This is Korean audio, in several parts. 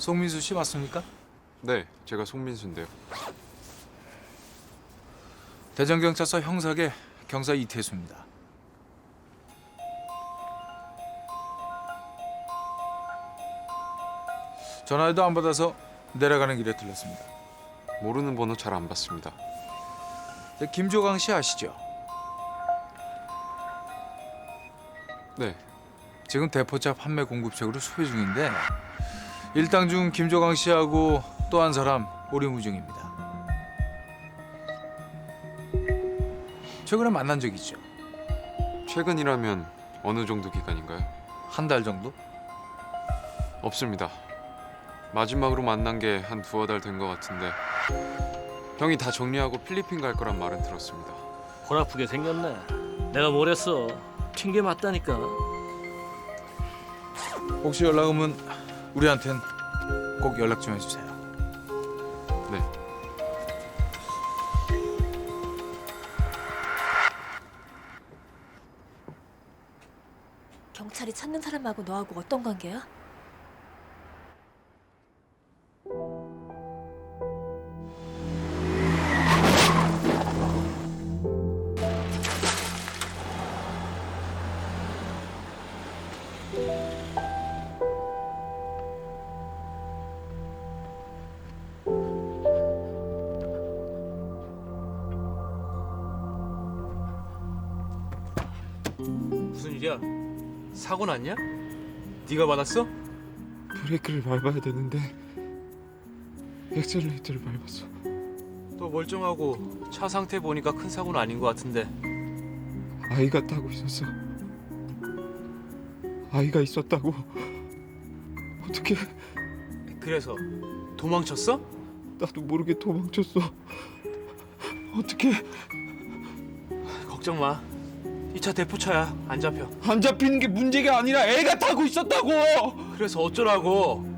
송민수 씨 맞습니까? 네, 제가 송민수인데요. 대전경찰서 형사계 경사 이태수입니다. 전화에도 안 받아서 내려가는 길에 들렀습니다. 모르는 번호 잘 안 받습니다. 저 김조강 씨 아시죠? 네, 지금 대포차 판매 공급책으로 수배 중인데 일당 중 김조강 씨하고 또 한 사람 오리무 중입니다. 최근에 만난 적 있죠? 최근이라면 어느 정도 기간인가요? 한 달 정도? 없습니다. 마지막으로 만난 게 한 두어 달 된 것 같은데 형이 다 정리하고 필리핀 갈 거란 말은 들었습니다. 골 아프게 생겼네. 내가 뭘 했어? 핑계 맞다니까. 혹시 연락 오면 우리한텐 꼭 연락 좀 해주세요. 네, 경찰이 찾는 사람하고 너하고 어떤 관계야? 무슨 일이야? 사고 났냐? 네가 받았어? 브레이크를 밟아야 되는데 엑셀레이터를 밟았어. 또 멀쩡하고 차 상태 보니까 큰 사고는 아닌 것 같은데 아이가 타고 있었어. 아이가 있었다고. 어떻게 그래서 도망쳤어? 나도 모르게 도망쳤어. 어떻게 걱정 마. 이 차 대포차야. 안 잡혀. 안 잡히는 게 문제가 아니라 애가 타고 있었다고. 그래서 어쩌라고?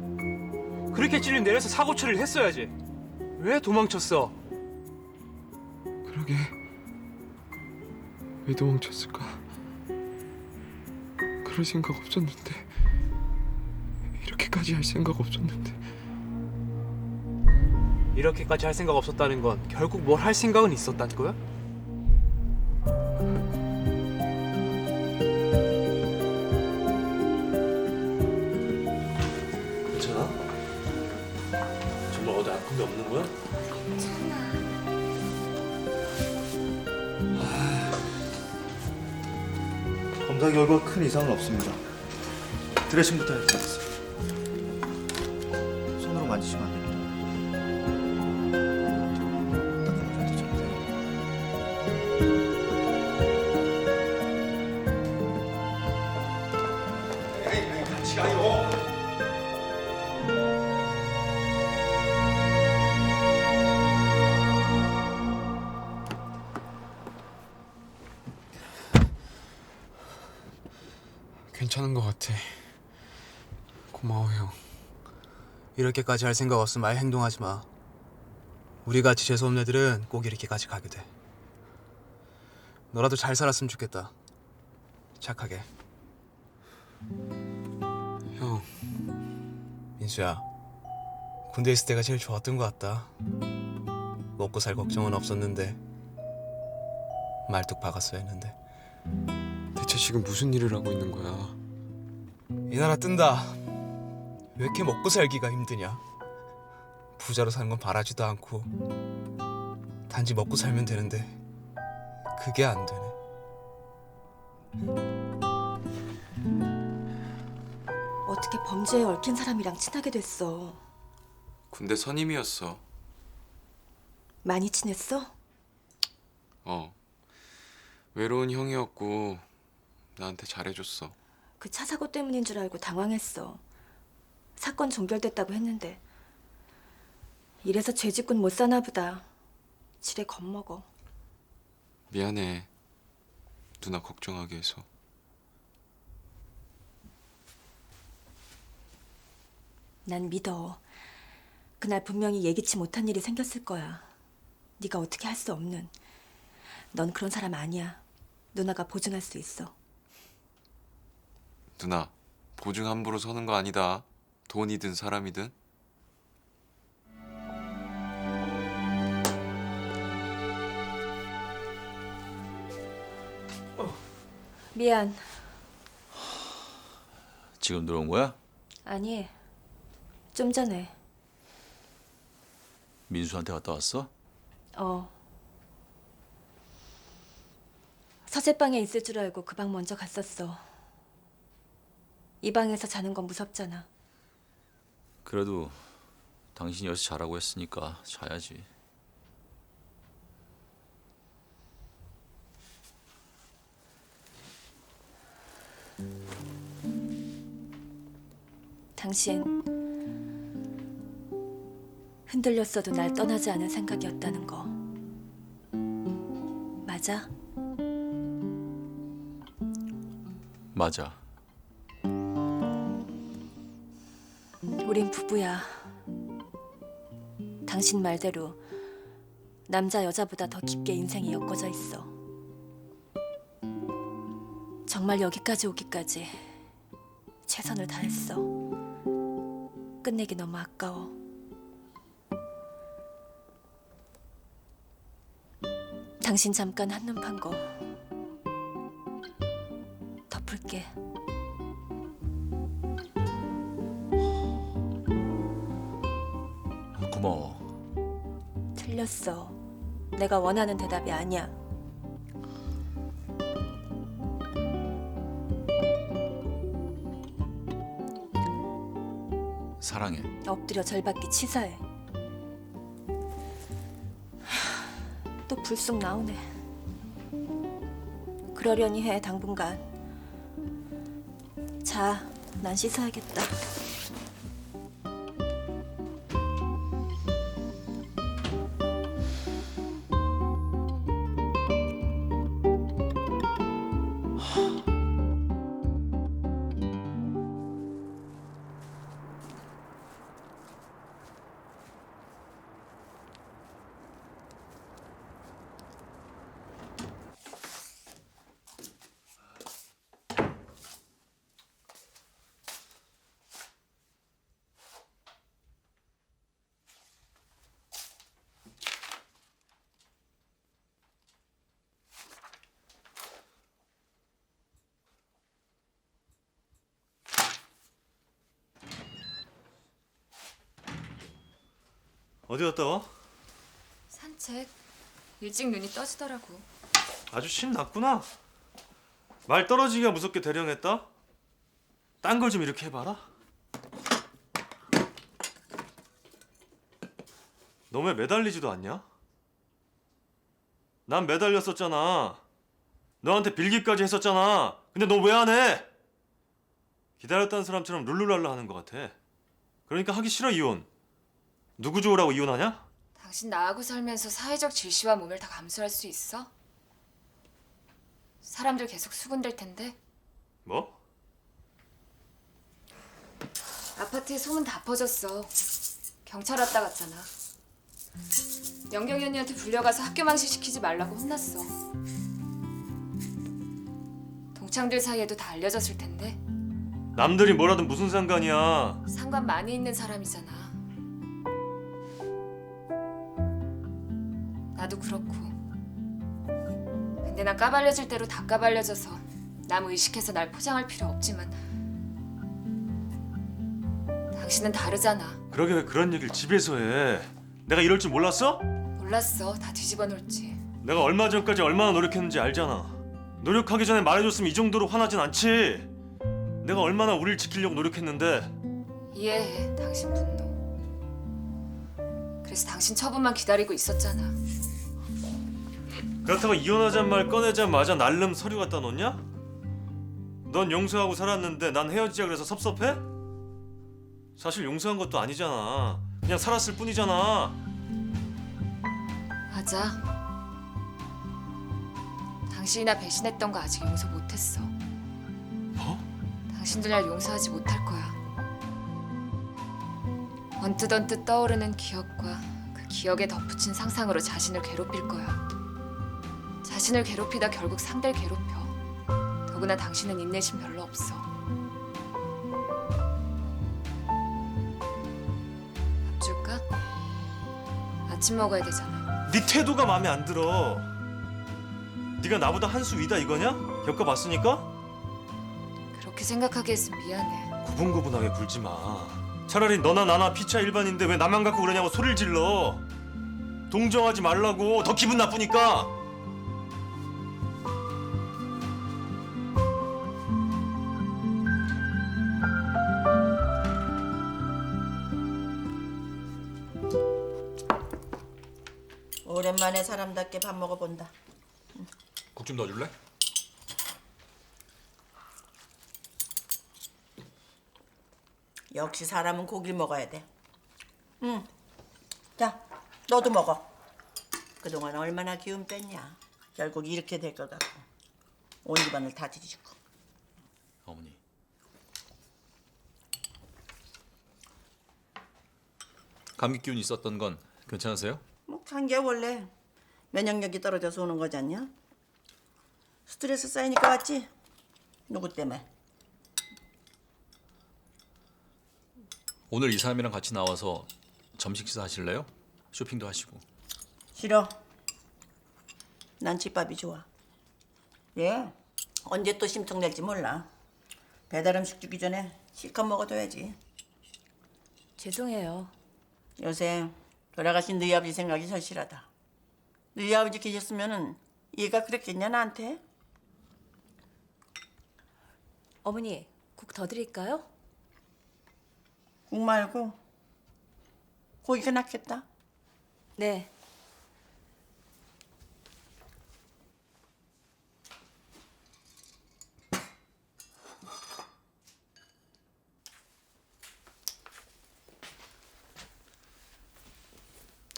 그렇게 찔린 내려서 사고 처리를 했어야지. 왜 도망쳤어? 그러게 왜 도망쳤을까? 그럴 생각 없었는데 이렇게까지 할 생각 없었는데 이렇게까지 할 생각 없었다는 건 결국 뭘 할 생각은 있었다는 거야? 큰 이상은 없습니다. 드레싱부터 해드리겠습니다. 손으로 만지시면 안 됩니다. 닦아내줘야 되 같아. 고마워 형. 이렇게까지 할 생각 없으면 아예 행동하지 마. 우리 같이 재수 없는 애들은 꼭 이렇게까지 가게 돼. 너라도 잘 살았으면 좋겠다. 착하게. 형, 민수야, 군대 있을 때가 제일 좋았던 것 같다. 먹고 살 걱정은 없었는데 말뚝 박았어야 했는데 대체 지금 무슨 일을 하고 있는 거야? 이 나라 뜬다. 왜 이렇게 먹고 살기가 힘드냐? 부자로 사는 건 바라지도 않고 단지 먹고 살면 되는데 그게 안 되네. 어떻게 범죄에 얽힌 사람이랑 친하게 됐어? 군대 선임이었어. 많이 친했어? 어. 외로운 형이었고 나한테 잘해줬어. 그 차 사고 때문인 줄 알고 당황했어. 사건 종결됐다고 했는데 이래서 죄짓군 못 사나 보다. 지레 겁먹어. 미안해. 누나 걱정하게 해서. 난 믿어. 그날 분명히 예기치 못한 일이 생겼을 거야. 네가 어떻게 할 수 없는. 넌 그런 사람 아니야. 누나가 보증할 수 있어. 누나 보증 함부로 서는 거 아니다. 돈이든 사람이든. 미안. 지금 들어온 거야? 아니. 좀 전에. 민수한테 갔다 왔어? 어. 서재방에 있을 줄 알고 그 방 먼저 갔었어. 이 방에서 자는 건 무섭잖아. 그래도 당신이 여기서 자라고 했으니까 자야지. 당신 흔들렸어도 날 떠나지 않을 생각이었다는 거 맞아? 맞아. 우린 부부야. 당신 말대로 남자 여자보다 더 깊게 인생이 엮어져 있어. 정말 여기까지 오기까지 최선을 다했어. 끝내기 너무 아까워. 당신 잠깐 한눈 판 거 덮을게. 고마워. 틀렸어. 내가 원하는 대답이 아니야. 사랑해. 엎드려 절받기 치사해. 하, 또 불쑥 나오네. 그러려니 해 당분간. 자, 난 씻어야겠다. 어디 갔다 와? 산책 일찍 눈이 떠지더라고. 아주 심났구나. 말 떨어지기가 무섭게 대령했다. 딴 걸 좀 이렇게 해봐라. 너 왜 매달리지도 않냐? 난 매달렸었잖아. 너한테 빌기까지 했었잖아. 근데 너 왜 안 해? 기다렸다는 사람처럼 룰루랄라 하는 것 같아. 그러니까 하기 싫어 이혼. 누구 좋으라고 이혼하냐? 당신 나하고 살면서 사회적 질시와 몸을 다 감수할 수 있어? 사람들 계속 수군될 텐데 뭐? 아파트에 소문 다 퍼졌어. 경찰 왔다 갔잖아. 영경이 언니한테 불려가서 학교 망신 시키지 말라고 혼났어. 동창들 사이에도 다 알려졌을 텐데 남들이 뭐라든 무슨 상관이야. 상관 많이 있는 사람이잖아. 나도 그렇고. 근데 난 까발려질 대로 다 까발려져서 남 의식해서 날 포장할 필요 없지만 당신은 다르잖아. 그러게 왜 그런 얘기를 집에서 해? 내가 이럴 줄 몰랐어? 몰랐어. 다 뒤집어 놓을지. 내가 얼마 전까지 얼마나 노력했는지 알잖아. 노력하기 전에 말해줬으면 이 정도로 화나진 않지. 내가 얼마나 우리를 지키려고 노력했는데 이해해. 당신 분노. 그래서 당신 처분만 기다리고 있었잖아. 그렇다고 이혼하잔 말 꺼내자마자 날름 서류 갖다 놓냐? 넌 용서하고 살았는데 난 헤어지자 그래서 섭섭해? 사실 용서한 것도 아니잖아. 그냥 살았을 뿐이잖아. 맞아. 당신이 나 배신했던 거 아직 용서 못했어. 뭐? 당신들 날 용서하지 못할 거야. 언뜻 언뜻 떠오르는 기억과 그 기억에 덧붙인 상상으로 자신을 괴롭힐 거야. 자신을 괴롭히다 결국 상대를 괴롭혀. 더구나 당신은 인내심 별로 없어. 밥 줄까? 아침 먹어야 되잖아. 네 태도가 마음에 안 들어. 네가 나보다 한 수 위다 이거냐? 겪어봤으니까 그렇게 생각하게 해서 미안해. 구분구분하게 굴지 마. 차라리 너나 나나 피차 일반인데 왜 나만 갖고 그러냐고 소리를 질러. 동정하지 말라고 더 기분 나쁘니까. 오랜만에 사람답게 밥 먹어본다. 국 좀 넣어줄래? 역시 사람은 고기를 먹어야 돼. 응. 자, 너도 먹어. 그동안 얼마나 기운 뺐냐. 결국 이렇게 될 것 같고. 온 집안을 다 뒤지고. 어머니. 감기 기운 있었던 건 괜찮으세요? 뭐 감기야 원래 면역력이 떨어져서 오는 거지 않냐? 스트레스 쌓이니까 왔지? 누구 때문에? 오늘 이 사람이랑 같이 나와서 점심 식사 하실래요? 쇼핑도 하시고. 싫어. 난 집밥이 좋아. 예. 언제 또 심통 낼지 몰라. 배달 음식 주기 전에 실컷 먹어둬야지. 죄송해요. 요새 돌아가신 너희 아버지 생각이 절실하다. 너희 아버지 계셨으면은 얘가 그랬겠냐 나한테? 어머니, 국 더 드릴까요? 국 말고 고기가 낫겠다. 네.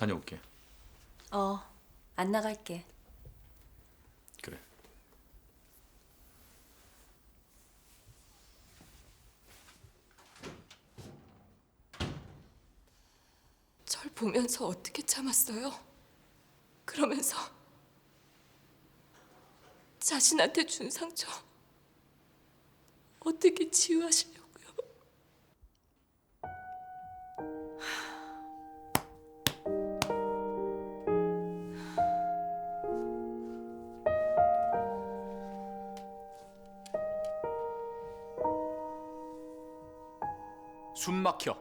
다녀올게. 어, 안 나갈게. 그래. 절 보면서 어떻게 참았어요? 그러면서 자신한테 준 상처 어떻게 치유하시려고 숨 막혀.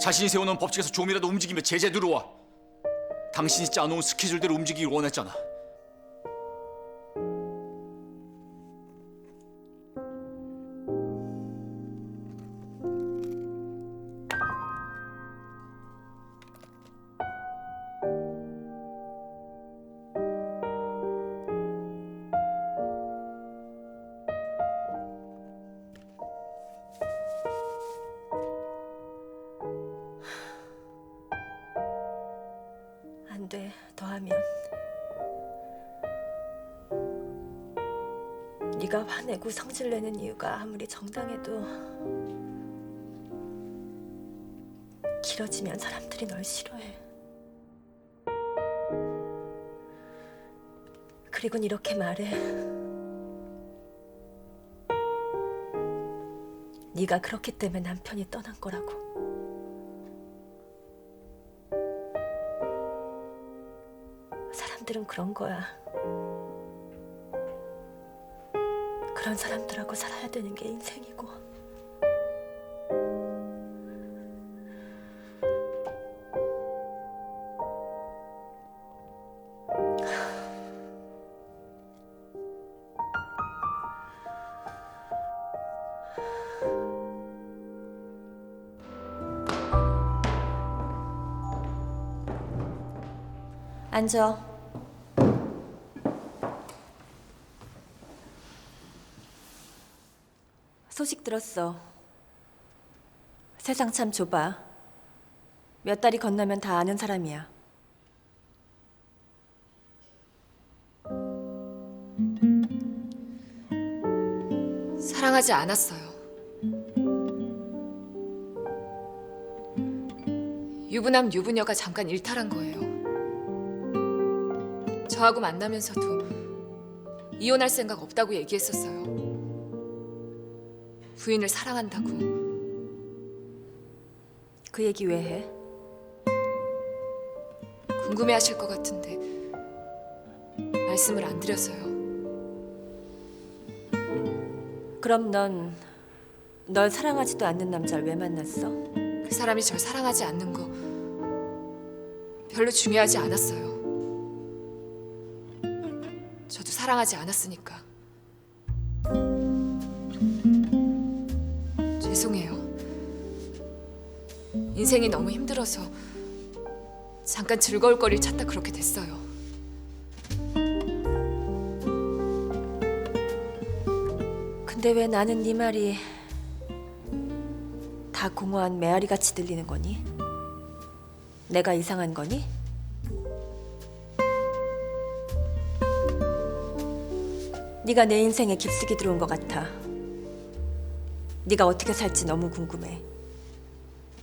자신이 세워놓은 법칙에서 좀이라도 움직이며 제재 들어와. 당신이 짜놓은 스케줄대로 움직이길 원했잖아. 네가 화내고 성질 내는 이유가 아무리 정당해도 길어지면 사람들이 널 싫어해. 그리곤 이렇게 말해. 네가 그렇기 때문에 남편이 떠난 거라고. 사람들은 그런 거야. 그런 사람들하고 살아야 되는 게 인생이고. 앉아. 소식 들었어. 세상 참 좁아. 몇 달이 건너면 다 아는 사람이야. 사랑하지 않았어요. 유부남 유부녀가 잠깐 일탈한 거예요. 저하고 만나면서도 이혼할 생각 없다고 얘기했었어요. 부인을 사랑한다고. 그 얘기 왜 해? 궁금해하실 것 같은데 말씀을 안 드려서요. 그럼 넌 널 사랑하지도 않는 남자를 왜 만났어? 그 사람이 절 사랑하지 않는 거 별로 중요하지 않았어요. 저도 사랑하지 않았으니까. 죄송해요. 인생이 너무 힘들어서 잠깐 즐거울 거리를 찾다 그렇게 됐어요. 근데 왜 나는 네 말이 다 공허한 메아리 같이 들리는 거니? 내가 이상한 거니? 네가 내 인생에 깊숙이 들어온 것 같아. 네가 어떻게 살지 너무 궁금해.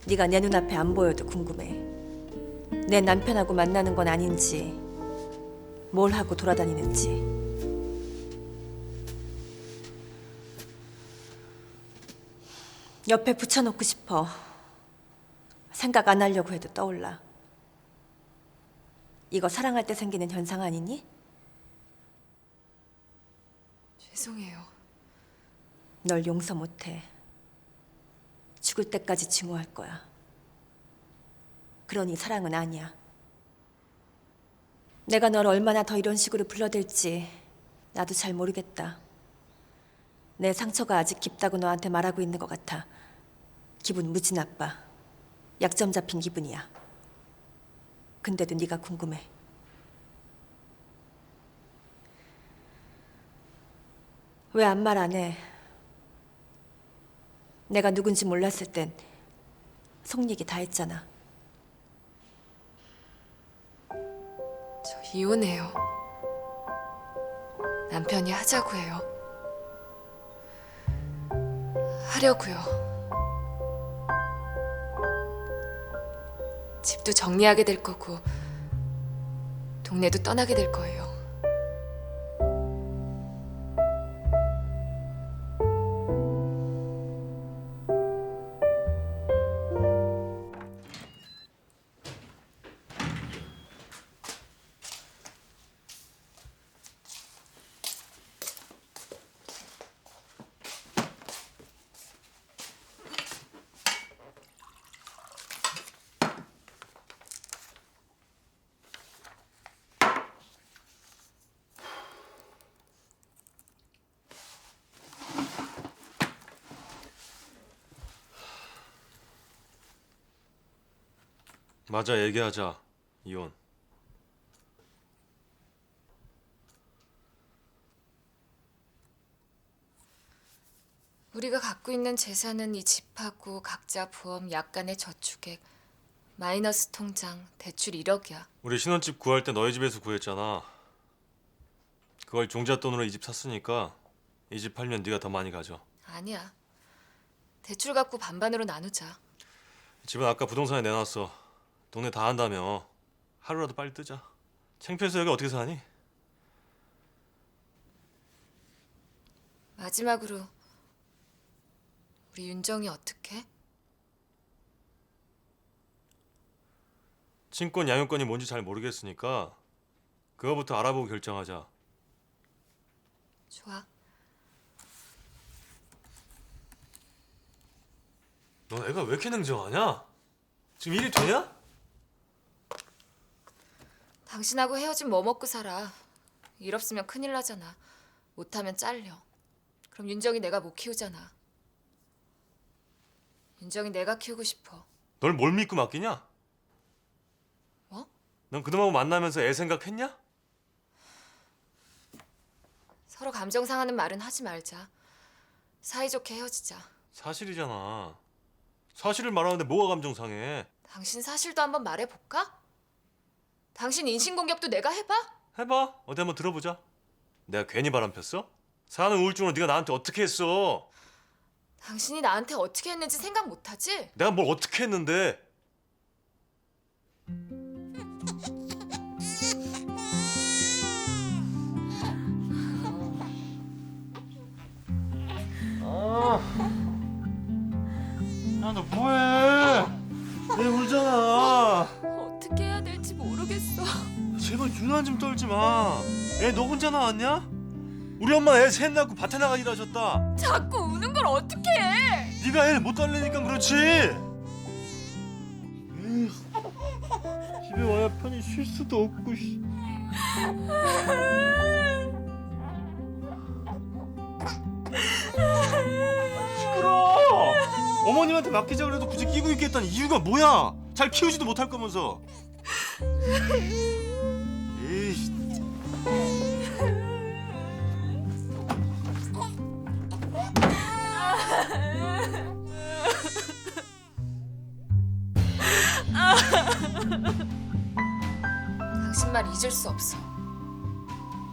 네가 내 눈앞에 안 보여도 궁금해. 내 남편하고 만나는 건 아닌지, 뭘 하고 돌아다니는지. 옆에 붙여놓고 싶어. 생각 안 하려고 해도 떠올라. 이거 사랑할 때 생기는 현상 아니니? 죄송해요. 널 용서 못해. 죽을 때까지 증오할 거야. 그러니 사랑은 아니야. 내가 널 얼마나 더 이런 식으로 불러댈지 나도 잘 모르겠다. 내 상처가 아직 깊다고 너한테 말하고 있는 것 같아. 기분 무지 나빠. 약점 잡힌 기분이야. 근데도 네가 궁금해. 왜 아무 말 안 해? 내가 누군지 몰랐을 땐 속 얘기 다 했잖아. 저 이혼해요. 남편이 하자고 해요. 하려고요. 집도 정리하게 될 거고 동네도 떠나게 될 거예요. 맞아 얘기하자. 이혼. 우리가 갖고 있는 재산은 이 집하고 각자 부업, 약간의 저축액, 마이너스 통장, 대출 1억이야. 우리 신혼집 구할 때 너희 집에서 구했잖아. 그걸 종잣돈으로 이 집 샀으니까 이 집 팔면 네가 더 많이 가져. 아니야. 대출 갖고 반반으로 나누자. 집은 아까 부동산에 내놨어. 동네 다 한다며. 하루라도 빨리 뜨자. 창피해서 여기 어떻게 사니? 마지막으로 우리 윤정이 어떻게? 친권 양육권이 뭔지 잘 모르겠으니까 그거부터 알아보고 결정하자. 좋아. 넌 애가 왜 이렇게 냉정하냐? 지금 일이 되냐? 당신하고 헤어진 뭐 먹고 살아. 일 없으면 큰일 나잖아. 못하면 잘려. 그럼 윤정이 내가 못 키우잖아. 윤정이 내가 키우고 싶어. 널 뭘 믿고 맡기냐? 뭐? 넌 그놈하고 만나면서 애 생각했냐? 서로 감정 상하는 말은 하지 말자. 사이좋게 헤어지자. 사실이잖아. 사실을 말하는데 뭐가 감정 상해? 당신 사실도 한번 말해볼까? 당신 인신공격도 내가 해봐? 해봐. 어디 한번 들어보자. 내가 괜히 바람 폈어? 사는 우울증으로 네가 나한테 어떻게 했어? 당신이 나한테 어떻게 했는지 생각 못하지? 내가 뭘 어떻게 했는데? 야 너 뭐해? 애 울잖아. 모르겠어. 제발 유난 좀 떨지 마. 애 너 혼자 나왔냐? 우리 엄마 애 셋 낳고 밭에 나가 일하셨다. 자꾸 우는 걸 어떻게 해? 네가 애를 못 달래니까 그렇지. 집에 와야 편히 쉴 수도 없고. 씨. 시끄러. 어머님한테 맡기자 그래도 굳이 끼고 있겠다는 이유가 뭐야? 잘 키우지도 못할 거면서. 당신 말 잊을 수 없어.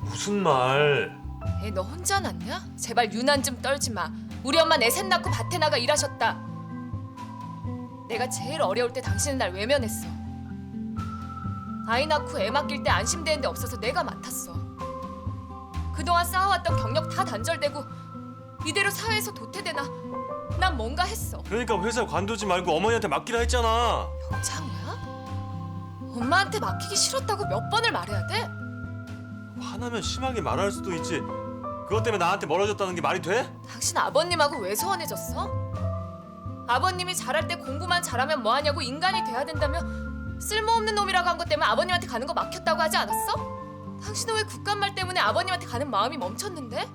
무슨 말? 애 너 혼자 낳냐? 제발 유난 좀 떨지 마. 우리 엄마 내 셋 낳고 밭에 나가 일하셨다. 내가 제일 어려울 때 당신은 날 외면했어. 아이 낳고 애 맡길 때 안심되는 데 없어서 내가 맡았어. 그동안 쌓아왔던 경력 다 단절되고 이대로 사회에서 도태되나 난 뭔가 했어. 그러니까 회사 관두지 말고 어머니한테 맡기라 했잖아. 병창호야? 엄마한테 맡기기 싫었다고 몇 번을 말해야 돼? 화나면 심하게 말할 수도 있지. 그것 때문에 나한테 멀어졌다는 게 말이 돼? 당신 아버님하고 왜 소원해졌어? 아버님이 잘할 때 공부만 잘하면 뭐하냐고 인간이 돼야 된다며 쓸모없는 놈이라고 한 것 때문에 아버님한테 가는 거 막혔다고 하지 않았어? 당신은 왜 국간말 때문에 아버님한테 가는 마음이 멈췄는데?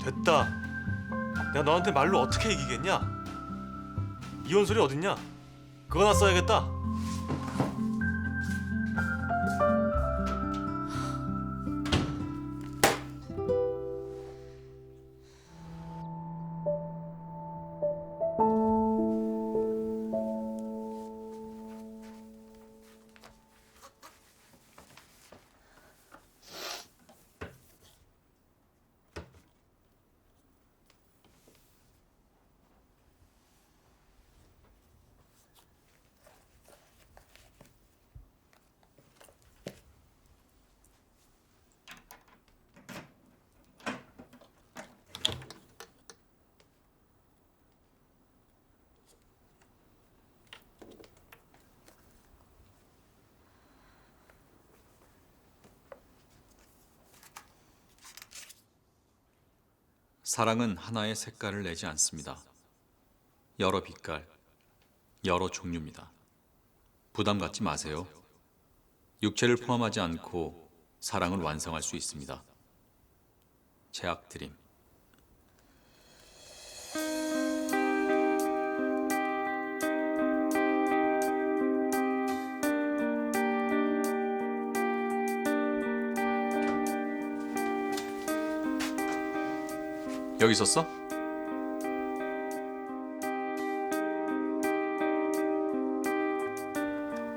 됐다. 내가 너한테 말로 어떻게 이기겠냐? 이혼 소리 어딨냐? 그거나 써야겠다. 사랑은 하나의 색깔을 내지 않습니다. 여러 빛깔, 여러 종류입니다. 부담 갖지 마세요. 육체를 포함하지 않고 사랑을 완성할 수 있습니다. 제약 드림. 여기 있었어?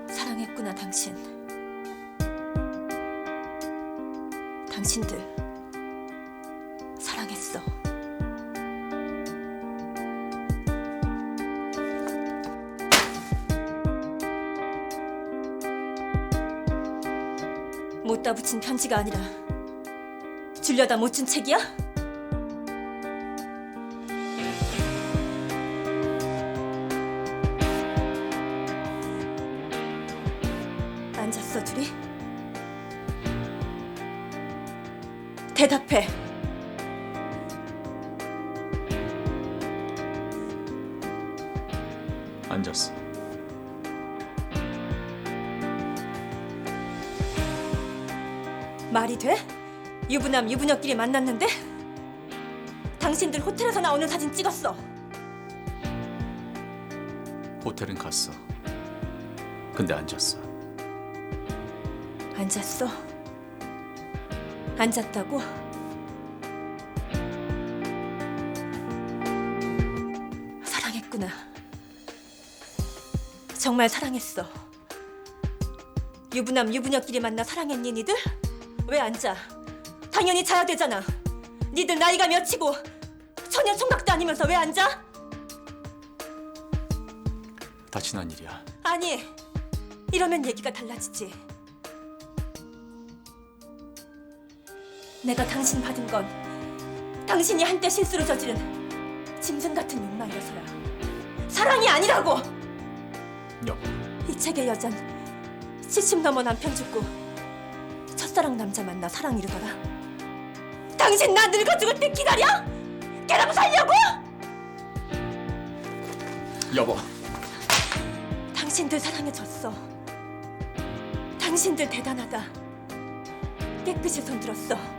사랑했구나 당신. 당신들 사랑했어. 못다 붙인 편지가 아니라 줄려다 못 준 책이야? 대답해. 앉았어. 말이 돼? 유부남 유부녀끼리 만났는데? 당신들 호텔에서 나오는 사진 찍었어. 호텔은 갔어. 근데 앉았어. 앉았어. 앉았다고? 사랑했구나. 정말 사랑했어. 유부남 유부녀끼리 만나 사랑했니 니들? 왜 앉아? 당연히 자야 되잖아. 니들 나이가 몇이고 처녀 총각도 아니면서 왜 앉아? 다 지난 일이야. 아니, 이러면 얘기가 달라지지. 내가 당신 받은 건 당신이 한때 실수로 저지른 짐승 같은 욕망이어서야. 사랑이 아니라고! 여보, 이 책의 여잔 70 넘어 남편 죽고 첫사랑 남자 만나 사랑 이루더라. 당신 나 늙어 죽을 때 기다려? 깨라고 살려고? 여보. 당신들 사랑해줬어. 당신들 대단하다. 깨끗이 손들었어.